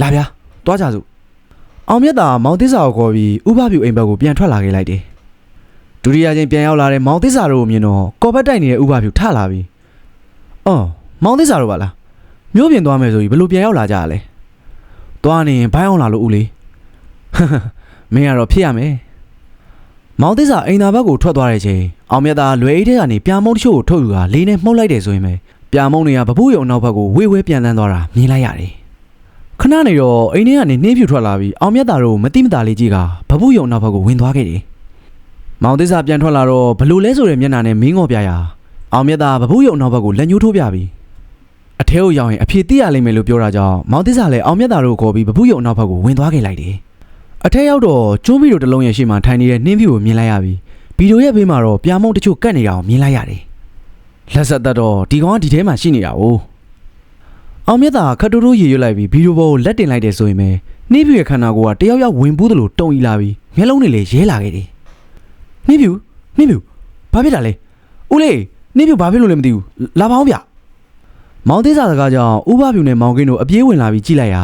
လာဗျာသွားကြစို့အောင်မြတ်တာမောင်သစ္စာကိုခေါ်ပြီးဥပပြူအိမ်ဘက်ကိုပြန်ထွက်လာခဲ့လိုက်တယ် ဒုတိယချင်းပြန်ရောက်လာတဲ့မောင်သစ္စာတို့ကိုမြင်တော့ကော်ဘက်တိုက်နေတဲ့ဥပဖြူထလာပြီ။အော်မောင်သစ္စာတို့ပါလား။မျိုးပြင်သွားမယ်ဆိုပြီးဘယ်လို့ပြန်ရောက်လာကြရလဲ။သွားနေရင်ဘိုင်းအောင်လာလို့ဦးလေး။မင်းကတော့ဖြစ်ရမယ်။မောင်သစ္စာအိမ်သာဘက်ကိုထွက်သွားတဲ့ချိန်အောင်မြတ်သားလွယ်အိတ်ထဲကနေပြာမုံတချို့ကိုထုတ်ယူကလေးနဲ့မှုတ်လိုက်တယ်ဆိုရင်ပဲပြာမုံတွေကပပုယုံနောက်ဘက်ကိုဝေးဝေးပြန်လန်းသွားတာမြင်လိုက်ရတယ်။ခဏနေတော့အိမ်ထဲကနေနှင်းဖြူထွက်လာပြီးအောင်မြတ်သားတို့ကိုမတိမတာလေးကြီးကပပုယုံနောက်ဘက်ကိုဝင်သွားခဲ့တယ်။ မောင်သစ္စာပြန်ထွက်လာတော့ဘလို့လဲဆိုတဲ့မျက်နှာနဲ့မင်းငေါ်ပြရာအောင်မြတ်သားဗဘူးရုံနောက်ဘက်ကိုလက်ညှိုးထိုးပြပြီးအထဲကိုရောက်ရင်အဖြေသိရလိမ့်မယ်လို့ပြောတာကြောင့်မောင်သစ္စာလည်းအောင်မြတ်သားတို့ကိုခေါ်ပြီးဗဘူးရုံနောက်ဘက်ကိုဝင်သွားခဲ့လိုက်တယ်အထဲရောက်တော့ကျုံးပြီးတို့တစ်လုံးရဲ့ရှေ့မှာထိုင်နေတဲ့နှင်းဖြူကိုမြင်လိုက်ရပြီးဗီဒီယိုရဲ့ဘေးမှာတော့ပြာမုံတချို့ကတ်နေတာကိုမြင်လိုက်ရတယ်လက်ဆက်သက်တော့ဒီကောင်ကဒီထဲမှာရှိနေတာ哦အောင်မြတ်သားခတ်တိုးတိုးရေရွတ်လိုက်ပြီးဗီဒီယိုပေါ်ကိုလက်တင်လိုက်တယ်ဆိုရင်ပဲနှင်းဖြူရဲ့ခန္ဓာကိုယ်ကတယောက်ယောက်ဝင်ပူးသလိုတုံဤလာပြီးမျက်လုံးတွေလည်းရဲလာခဲ့တယ် နှင်းဖြူနှင်းဖြူဘာဖြစ်တာလဲဦးလေးနှင်းဖြူဘာဖြစ်လို့လဲမသိဘူးလာပါအောင်ဗျမောင်သေးစာစကားကြောင့်ဥပဖြူနဲ့မောင်ကင်းတို့အပြေးဝင်လာပြီးကြည့်လိုက်ရာ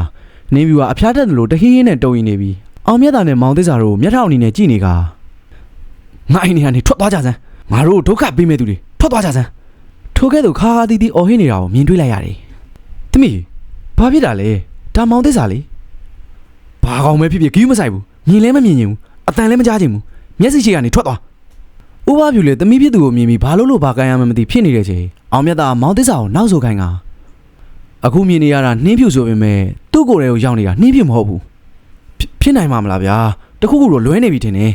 နှင်းဖြူကအဖျားတက်တယ်လို့တဟင်းဟင်းနဲ့တုံရင်နေပြီးအောင်မြတ်တာနဲ့မောင်သေးစာတို့မျက်ထောင်အနေနဲ့ကြည့်နေကငါအိမ်နေကနေထွက်သွားကြစမ်းငါတို့ဒုက္ခပေးမဲ့သူတွေထွက်သွားကြစမ်းထိုကဲ့သို့ခါခါတီးတီးအော်ဟင်းနေတာကိုမြင်တွေ့လိုက်ရတယ်သမီးဘာဖြစ်တာလဲဒါမောင်သေးစာလေဘာကောင်ပဲဖြစ်ဖြစ်ဂီးမဆိုင်ဘူးမြင်လဲမမြင်ချင်ဘူးအတန်လဲမကြားချင်ဘူး မျက်စိရှိကနေထွက်သွားဥပဖြူလေတမိဖြစ်သူကိုမြင်ပြီးဘာလို့လို့ဘာကန်ရမှမသိဖြစ်နေတဲ့ချိန်အောင်မြတ်သားမောင်သစ္စာကိုနောက်ဆိုခိုင်းကအခုမြင်နေရတာနှင်းဖြူဆိုပေမဲ့သူ့သူ့ကိုယ်တွေကိုရောက်နေတာနှင်းပြမဟုတ်ဘူးဖြစ်ဖြစ်နိုင်မှာမလားဗျာတခုခုတော့လွဲနေပြီထင်တယ်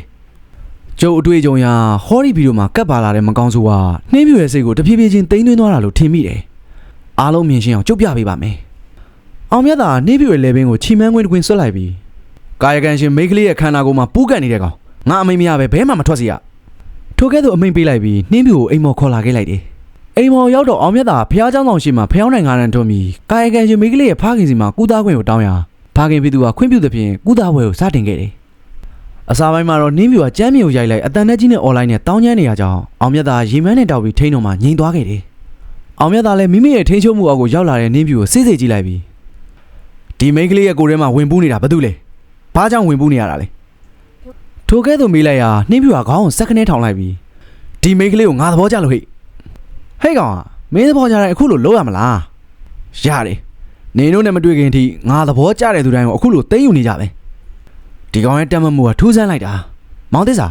ကျုပ်အတွေ့အကြုံအရဟောဒီဗီဒီယိုမှာကတ်ပါလာတဲ့မကောင်းဆိုးကနှင်းပြရဲ့စိတ်ကိုတဖြည်းဖြည်းချင်းတိမ့်သွင်းသွားတာလို့ထင်မိတယ်အားလုံးမြင်ရှင်းအောင်ကြုတ်ပြပေးပါမယ်အောင်မြတ်သာနှင်းပြရဲ့လေဘင်းကိုချီမန်းခွင်းတစ်ခွင်းဆွတ်လိုက်ပြီးကာယကံရှင်မိန်းကလေးရဲ့ခန္ဓာကိုယ်မှာပူးကန်နေတဲ့ကောင် ငါအမိန်မရပဲဘဲမှမထွက်စီရထိုကဲ့သို့အမိန်ပေးလိုက်ပြီးနှင်းပြကိုအိမ်မော်ခေါ်လာခဲ့လိုက်တယ် အိမ်မော်ရောက်တော့အောင်မြတ်သာဖះเจ้าဆောင်ရှိမှဖះနိုင်ငါးရန်တွန်းပြီးကာယကံရှင်မိန်းကလေးရဲ့ဖခင်စီမှာကုသခွင့်ကိုတောင်းရဖခင်ပြည်သူကခွင့်ပြုသဖြင့်ကုသဘွယ်ကိုစတင်ခဲ့တယ်။အစားပိုင်းမှာတော့နင်းပြူကကြမ်းမြေကိုရိုက်လိုက်အတန်နဲ့ကြီးနဲ့ online နဲ့တောင်းကျမ်းနေရကြောင်းအောင်မြတ်သာရေမန်းနဲ့တောက်ပြီးထိန်းတော်မှာငြိမ်သွားခဲ့တယ်။အောင်မြတ်သာလည်းမိမိရဲ့ထိန်းချုပ်မှုအောက်ကိုရောက်လာတဲ့နင်းပြူကိုစိတ်စိတ်ကြည့်လိုက်ပြီးဒီမိန်းကလေးရဲ့ကိုယ်ထဲမှာဝင်ပူးနေတာဘာတူလဲ။ဘာကြောင့်ဝင်ပူးနေရတာလဲ။ ထိုကဲ့သို့မေးလိုက်ရာနင်းပြူကခေါင်းကိုစက်ကနေထောင်လိုက်ပြီးဒီမိန်းကလေးကိုငါသဘောကျလို့ဟိတ်ဟဲ့ကောင်ကမင်းသဘောကျတယ်အခုလို့လုံးရမလားရတယ်နေတို့နဲ့မတွေ့ခင်အထိငါသဘောကျတဲ့သူတိုင်းကိုအခုလို့သိမ်းယူနေကြပဲဒီကောင်ရဲ့တက်မမှုကထူးဆန်းလိုက်တာမောင်သစ္စာ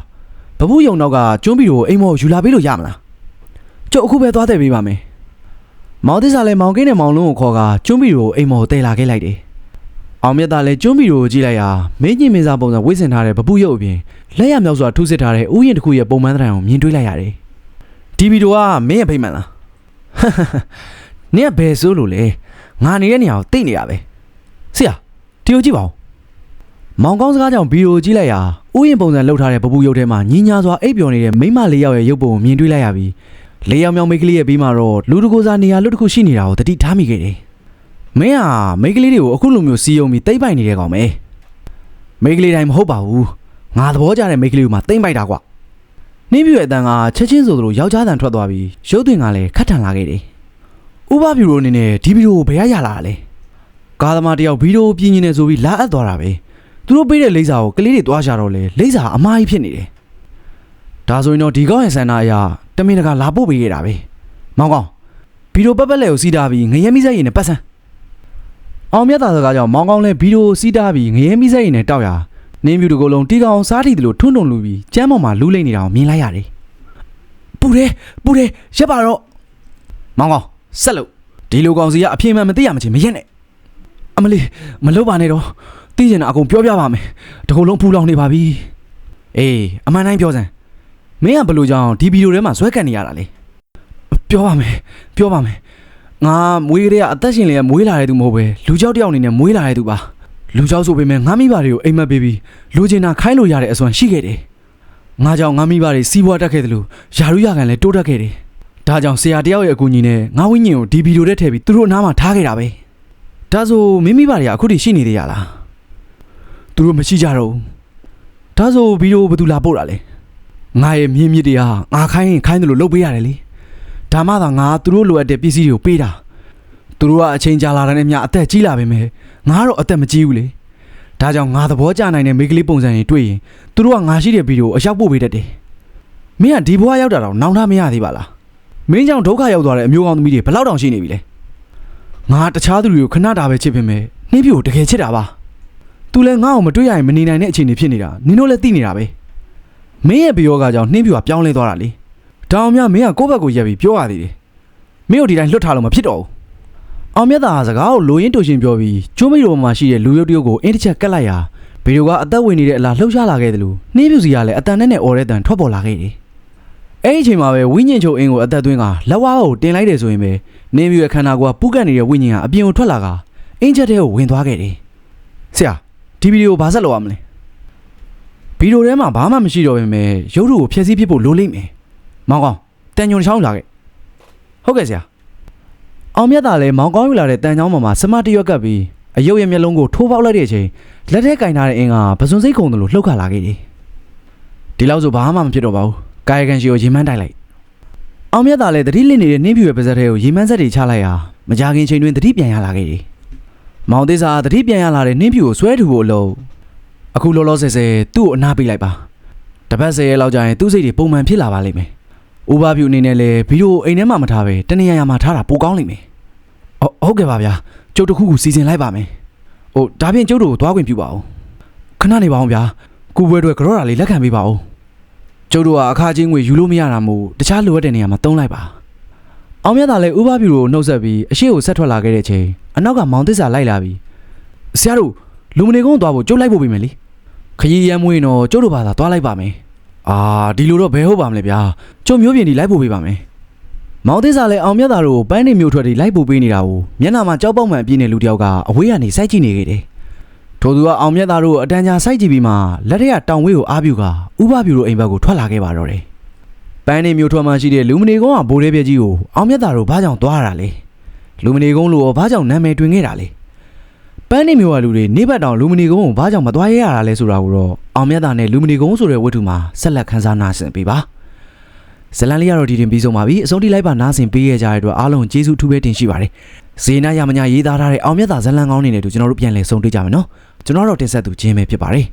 ဘဘူးယုံတော့ကကျွန်းပြီးတော့အိမ်မော်ယူလာပေးလို့ရမလားကျုပ်အခုပဲသွားတဲ့ပေးပါမယ်မောင်သစ္စာလည်းမောင်ကင်းနဲ့မောင်လုံးကိုခေါ်ကကျွန်းပြီးတော့အိမ်မော်ကိုတည်လာခဲ့လိုက်တယ် အောင်မြတ်သားလည်းကျွန်းပြီးတော့ကြည့်လိုက်ရာမင်းကြီးမင်းသားပုံစံဝိစင်ထားတဲ့ဘဘူးယုတ်အပြင်လက်ရမြောက်စွာထူးစစ်ထားတဲ့ဥယျာဉ်တစ်ခုရဲ့ပုံမှန်သဏ္ဍာန်ကိုမြင်တွေ့လိုက်ရတယ်ဒီဗီဒီယိုကမင်းရဲ့ဖိတ်မှန်လားနင်ကဘယ်ဆိုးလို့လဲငါနေတဲ့နေရာကိုတိတ်နေရပဲဆရာဒီကိုကြည့်ပါဦးမောင်ကောင်းစကားကြောင့်ဗီဒီယိုကြည့်လိုက်ရာဥယျာဉ်ပုံစံလှုပ်ထားတဲ့ပပူရုပ်ထဲမှာညင်ညာစွာအိပ်ပျော်နေတဲ့မိန်းမလေးယောက်ရဲ့ရုပ်ပုံကိုမြင်တွေ့လိုက်ရပြီးလေးယောက်မြောင်မိန်းကလေးရဲ့ဘေးမှာတော့လူတကိုယ်စားနေရာလူတစ်ခုရှိနေတာကိုတတိထားမိခဲ့တယ် မင်းဟာမိန်းကလေးတွေကိုအခုလိုမျိုးစီယုံပြီးတိတ်ပိုက်နေတဲ့ကောင်ပဲမိန်းကလေးတိုင်းမဟုတ်ပါဘူးငါသဘောကျတဲ့မိန်းကလေးကိုမှတိတ်ပိုက်တာကွနှင်းပြွေအတန်ကချက်ချင်းဆိုသလိုယောက်ျားတန်ထွက်သွားပြီးရုပ်သွင်းကလည်းခတ်ထန်လာခဲ့တယ်။ဥပဗျူရိုအနေနဲ့ဒီဗီဒီယိုကိုဘယ်ရရလာတာလဲ။ကာသမားတယောက်ဗီဒီယိုပြင်းနေတယ်ဆိုပြီးလာအပ်သွားတာပဲ။သူတို့ပေးတဲ့လိမ့်စာကိုကလေးတွေသွားကြတော့လေလိမ့်စာအမားကြီးဖြစ်နေတယ်။ဒါဆိုရင်တော့ဒီကောင်းရဲ့ဆန္ဒအရာတမင်တကာလာပို့ပေးခဲ့တာပဲ။မောင်ကောင်ဗီဒီယိုပတ်ပတ်လဲကိုစီးတာပြီးငရဲမိစက်ရည်နဲ့ပတ်စမ်း အောင်မြတ်သာစကားကြောင့်မောင်ကောင်လည်းဗီဒီယိုစီးတာပြီးငရဲမိစက်ရည်နဲ့တောက်ရနင်းပြူတကူလုံးတီကောင်စားထီတယ်လို့ထွန်းတုံလူပြီးကျမ်းပေါ်မှာလူးလိမ့်နေတာကိုမြင်လိုက်ရတယ်ပူတယ်ပူတယ်ရက်ပါတော့မောင်ကောင်ဆက်လို့ဒီလိုကောင်စီကအပြေမှန်မသိရမချင်းမရက်နဲ့အမလီမလုပ်ပါနဲ့တော့သိကျင်တာအကုန်ပြောပြပါမယ်တကူလုံးပူလောင်နေပါပြီအေးအမှန်တိုင်းပြောစမ်းမင်းကဘယ်လိုကြောင့်ဒီဗီဒီယိုထဲမှာဇွဲကန်နေရတာလဲပြောပါမယ်ပြောပါမယ် ငါမွေးကလေးကအသက်ရှင်လေးကမွေးလာတဲ့သူမဟုတ်ပဲလူကြောက်တယောက်အနေနဲ့မွေးလာတဲ့သူပါလူကြောက်ဆိုပေမဲ့ငါမိဘတွေကိုအိမ်မက်ပေးပြီးလူကျင်တာခိုင်းလို့ရတဲ့အစွမ်းရှိခဲ့တယ်ငါကြောင့်ငါမိဘတွေစီးပွားတက်ခဲ့တယ်လို့ယာရုရကန်လည်းတိုးတက်ခဲ့တယ်ဒါကြောင့်ဆရာတယောက်ရဲ့အကူအညီနဲ့ငါဝိညာဉ်ကိုဒီဗီဒီယိုထဲထည့်ပြီးသူတို့အနားမှာထားခဲ့တာပဲဒါဆိုမိမိဘတွေကအခုထိရှိနေသေးရလားသူတို့မရှိကြတော့ဘူးဒါဆိုဗီဒီယိုဘယ်သူလာပို့တာလဲငါရဲ့မြင်းမြစ်တွေကငါခိုင်းရင်ခိုင်းတယ်လို့လုပ်ပေးရတယ်လေ ဒါမှသာငါသူတို့လိုအပ်တဲ့ပစ္စည်းတွေကိုပေးတာ။သူတို့ကအချိန်ကြာလာတဲ့နဲ့မျှအသက်ကြီးလာပေမဲ့ငါကတော့အသက်မကြီးဘူးလေဒါကြောင့်ငါသဘောကျနိုင်တဲ့မိန်းကလေးပုံစံရင်တွေ့ရင်သူတို့ကငါရှိတဲ့ဗီဒီယိုအရောက်ပို့ပေးတတ်တယ်မင်းကဒီဘွားရောက်တာတော့နောင်တမရသေးပါလားမင်းကြောင့်ဒုက္ခရောက်သွားတဲ့အမျိုးကောင်းသမီးတွေဘယ်လောက်တောင်ရှိနေပြီလဲငါတခြားသူတွေကိုခဏတာပဲချစ်ပင်မဲ့နှင်းပြိုတကယ်ချစ်တာပါသူလည်းငါ့ကိုမတွေ့ရရင်မနေနိုင်တဲ့အခြေအနေဖြစ်နေတာနင်တို့လည်းသိနေတာပဲမင်းရဲ့ဘီယောကကြောင့်နှင်းပြိုကပြောင်းလဲသွားတာလေ ဒါအောင်မြမင်းကကိုယ့်ဘက်ကိုရက်ပြီးပြောရသေးတယ်မင်းတို့ဒီတိုင်းလွတ်ထားလို့မဖြစ်တော့ဘူးအောင်မြတ်သာစကားကိုလိုရင်းတူရှင်ပြောပြီးကျိုးမိတော်မှာရှိတဲ့လူရုပ်တရုပ်ကိုအင်းတစ်ချက်ကတ်လိုက်ရာဗီဒီယိုကအသက်ဝင်နေတဲ့အလားလှုပ်ရှားလာခဲ့တယ်လို့နှင်းပြူစီကလည်းအတန်နဲ့နဲ့អော်တဲ့တန်ထွက်ပေါ်လာခဲ့တယ်။အဲ့ဒီအချိန်မှာပဲဝိညာဉ်ချုပ်အင်းကိုအသက်သွင်းကလက်ဝါးကိုတင်လိုက်တယ်ဆိုရင်ပဲနှင်းပြူရဲ့ခန္ဓာကိုယ်ကပူကတ်နေတဲ့ဝိညာဉ်ကအပြင်ကိုထွက်လာကအင်းချက်တဲ့ကိုဝင်သွားခဲ့တယ်။ဆရာဒီဗီဒီယိုဘာဆက်လုပ်ရမလဲ။ဗီဒီယိုထဲမှာဘာမှမရှိတော့ပေမဲ့ရုပ်ထုကိုဖျက်ဆီးပစ်ဖို့လိုလိမ့်မယ်။ မောင်ကောင်တန်ညွန်ချောင်းလာခဲ့။ဟုတ်ကဲ့ဆရာ။အောင်မြတ်သာလည်းမောင်ကောင်းယူလာတဲ့တန်ချောင်းပေါ်မှာစမတ်တရွက်ကပ်ပြီးအယုတ်ရဲ့မျက်လုံးကိုထိုးပေါက်လိုက်တဲ့အချိန်လက်ထဲကင်ထားတဲ့အင်းကပစွန်စိတ်ခုံတယ်လို့လှုပ်ခါလာခဲ့တယ်။ဒီလောက်ဆိုဘာမှမဖြစ်တော့ပါဘူး။ကာယကံရှိကိုရေမန်းတိုက်လိုက်။အောင်မြတ်သာလည်းတတိလင့်နေတဲ့နှင်းဖြူရဲ့ပါဇက်ထဲကိုရေမန်းဆက်တွေချလိုက်ရာမကြခင်ချိန်တွင်တတိပြန်ရလာခဲ့တယ်။မောင်သေးစာတတိပြန်ရလာတဲ့နှင်းဖြူကိုဆွဲထူဖို့အလို့အခုလောလောဆယ်ဆယ်သူ့ကိုအနာပေးလိုက်ပါ။တပတ်ဆယ်ရက်လောက်ကြာရင်သူ့စိတ်တွေပုံမှန်ဖြစ်လာပါလိမ့်မယ်။ ဥပပြူအနေနဲ့လည်းဗီဒီယိုအိမ်ထဲမှာမထားပဲတနေရာရာမှာထားတာပိုကောင်းလိမ့်မယ်။ဟုတ်ဟုတ်ကဲ့ပါဗျာကျုပ်တစ်ခုခုစီစဉ်လိုက်ပါမယ်ဟိုဒါဖြင့်ကျုပ်တို့ကိုသွားခွင့်ပြုပါဦးခဏနေပါအောင်ဗျာကူပွဲတွေကြော့တာလေးလက်ခံပေးပါဦးကျုပ်တို့ကအခါချင်းငွေယူလို့မရတာမို့တခြားလိုအပ်တဲ့နေရာမှာတုံးလိုက်ပါအောင်မြတ်သာလည်းဥပပြူကိုနှုတ်ဆက်ပြီးအရှိကိုဆက်ထွက်လာခဲ့တဲ့အချိန်အနောက်ကမောင်သစ္စာလိုက်လာပြီးဆရာတို့လူမနေကုန်းသွားဖို့ကြိုးလိုက်ဖို့ပြင်မယ်လေခရီးရမ်းမွေးရင်တော့ကျုပ်တို့ဘာသာသွားလိုက်ပါမယ် အာဒီလိုတော့ဘယ်ဟုတ်ပါမလဲဗျာကျုံမျိုးပြင်ဒီလိုက်ဖို့ပေးပါမယ်မောင်သေးစာလည်းအောင်မြတ်သားတို့ကိုပန်းနေမျိုးထွက်တွေလိုက်ဖို့ပေးနေတာကိုမျက်နှာမှာကြောက်ပေါက်မှန်ပြင်းနေလူတစ်ယောက်ကအဝေးကနေစိုက်ကြည့်နေခဲ့တယ်ထို့သူကအောင်မြတ်သားတို့ကိုအတန်းကြာစိုက်ကြည့်ပြီးမှလက်ထက်ကတောင်ဝေးကိုအားပြုကဥပပြူတို့အိမ်ဘက်ကိုထွက်လာခဲ့ပါတော့တယ်ပန်းနေမျိုးထွက်မှရှိတဲ့လူမနေကုန်းကဘိုးလေးပြကြီးကိုအောင်မြတ်သားတို့ဘာကြောင့်သွားရတာလဲလူမနေကုန်းလို့ဘာကြောင့်နာမည်တွင်ခဲ့တာလဲ ပန်းနေမျိုးကလူတွေနေဘက်တောင်လူမနီကုန်းကိုဘာကြောင့်မသွားရရတာလဲဆိုတာကိုတော့အောင်မြတ်တာနဲ့လူမနီကုန်းဆိုတဲ့ဝတ္ထုမှာဆက်လက်ခန်းစားနာဆင်ပေးပါဇလန်လေးကတော့ဒီတင်ပြီးဆုံးပါပြီအဆုံးထိလိုက်ပါနာဆင်ပေးရကြတဲ့အတွက်အားလုံးကျေးဇူးထူးပဲတင်ရှိပါတယ်ဇေနာရမညာရေးသားထားတဲ့အောင်မြတ်တာဇလန်ကောင်းနေနဲ့တူကျွန်တော်တို့ပြန်လည်ဆုံတွေ့ကြမယ်နော်ကျွန်တော်တို့တင်ဆက်သူချင်းပဲဖြစ်ပါတယ်